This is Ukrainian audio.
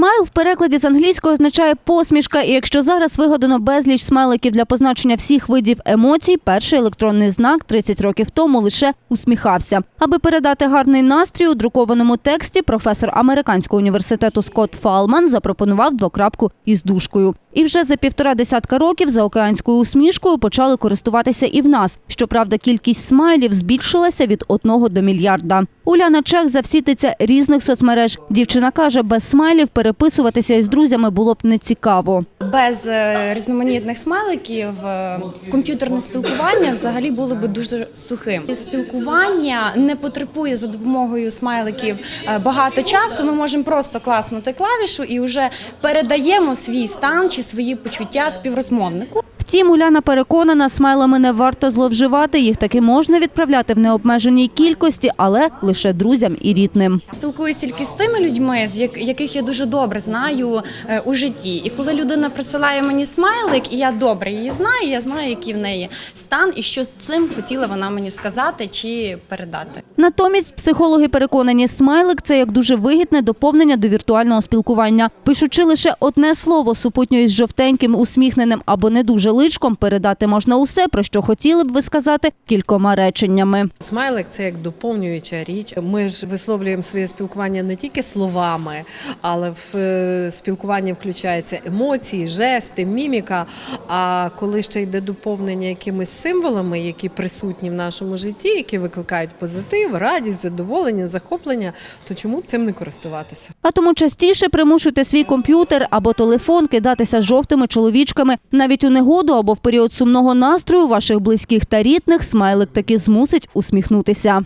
Смайл в перекладі з англійської означає посмішка, і якщо зараз вигадано безліч смайликів для позначення всіх видів емоцій, перший електронний знак 30 років тому лише усміхався. Аби передати гарний настрій у друкованому тексті, професор американського університету Скотт Фалман запропонував двокрапку із дужкою. І вже за півтора десятка років за океанською усмішкою почали користуватися і в нас. Щоправда, кількість смайлів збільшилася від одного до мільярда. Уляна Чех завсітиться різних соцмереж. Дівчина каже, без смайлів переписуватися із друзями було б нецікаво. Без е, різноманітних смайликів е, комп'ютерне спілкування взагалі було би дуже сухим. Спілкування не потребує за допомогою смайликів е, багато часу. Ми можемо просто класнути клавішу і вже передаємо свій стан чи свої почуття співрозмовнику. Втім, Уляна переконана, смайлами не варто зловживати. Їх таки можна відправляти в необмеженій кількості, але лише друзям і рідним. Спілкуюсь тільки з тими людьми, з яких я дуже добре знаю е, у житті. І коли людина присилає мені смайлик, і я добре її знаю, я знаю, який в неї стан і що з цим хотіла вона мені сказати чи передати. Натомість психологи переконані, смайлик це як дуже вигідне доповнення до віртуального спілкування. Пишучи лише одне слово супутньо із жовтеньким, усміхненим або не дуже личком, передати можна усе, про що хотіли б ви сказати кількома реченнями. Смайлик це як доповнююча річ. Ми ж висловлюємо своє спілкування не тільки словами, але в е, спілкуванні включаються емоції, жести, міміка. А коли ще йде доповнення якимись символами, які присутні в нашому житті, які викликають позитив, радість, задоволення, захоплення, то чому б цим не користуватися? А тому частіше примушуйте свій комп'ютер або телефон кидатися жовтими чоловічками. Навіть у негоду або в період сумного настрою ваших близьких та рідних смайлик таки змусить усміхнутися.